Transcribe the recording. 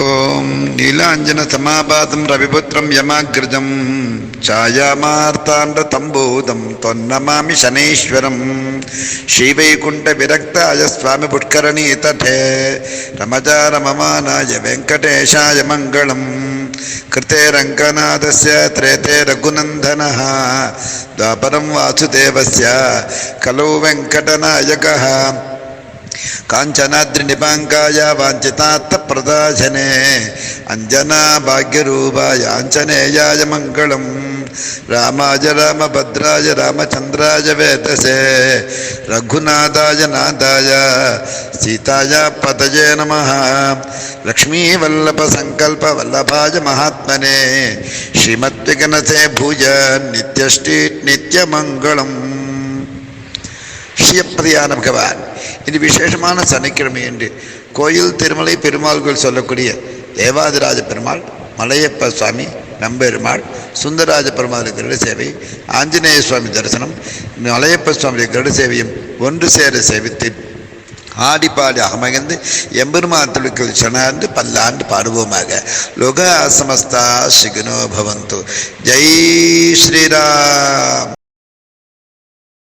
ఓం నీలాంజన సమాపాతం రవిపుత్రం యమాగ్రజం ఛాయామార్తాండ తంబూదం తొన్నమామి శనేశ్వరం. శ్రీవైకుంఠ విరక్తాయ స్వామి పుష్కరణీ తటే రమజా రమమానాయ వెంకటేశాయ మంగళం. కృతే రంగనాథస్య త్రేతే రఘునందన. ద్వాపరం వాసుదేవస్య కలో వెంకటనాయక. काञ्चनाद्रिनिपाङ्काय वाञ्छितात्तप्रदाशने अञ्जना भाग्यरूपाय आञ्जनेयाय मङ्गलम् रामाय रामभद्राय रामचन्द्राय वेदसे रघुनाथाय नाथाय सीताय पतये नमः लक्ष्मीवल्लभसङ्कल्पवल्लभाय महात्मने श्रीमद्विघ्नसे भूय नित्यष्टि नित्यमङ्गलम् ஸ்ரீயப்பதியான பகவான் இது விசேஷமான சனிக்கிழமை என்று கோயில் திருமலை பெருமாள்கள் சொல்லக்கூடிய தேவாதிராஜ பெருமாள் மலையப்ப சுவாமி நம்பெருமாள் சுந்தரராஜ பெருமாள் கருட சேவை ஆஞ்சநேய சுவாமி தரிசனம் மலையப்ப சுவாமி கருட சேவையும் ஒன்று சேர சேவித்து ஆடிப்பாடி அகமகிழ்ந்து எம்பெருமாத்துளுக்கள் சொன்னார்ந்து பல்லாண்டு பாடுவோமாக. லோக சமஸ்தா சிகுனோ பவந்து. ஜெய் ஸ்ரீராம்.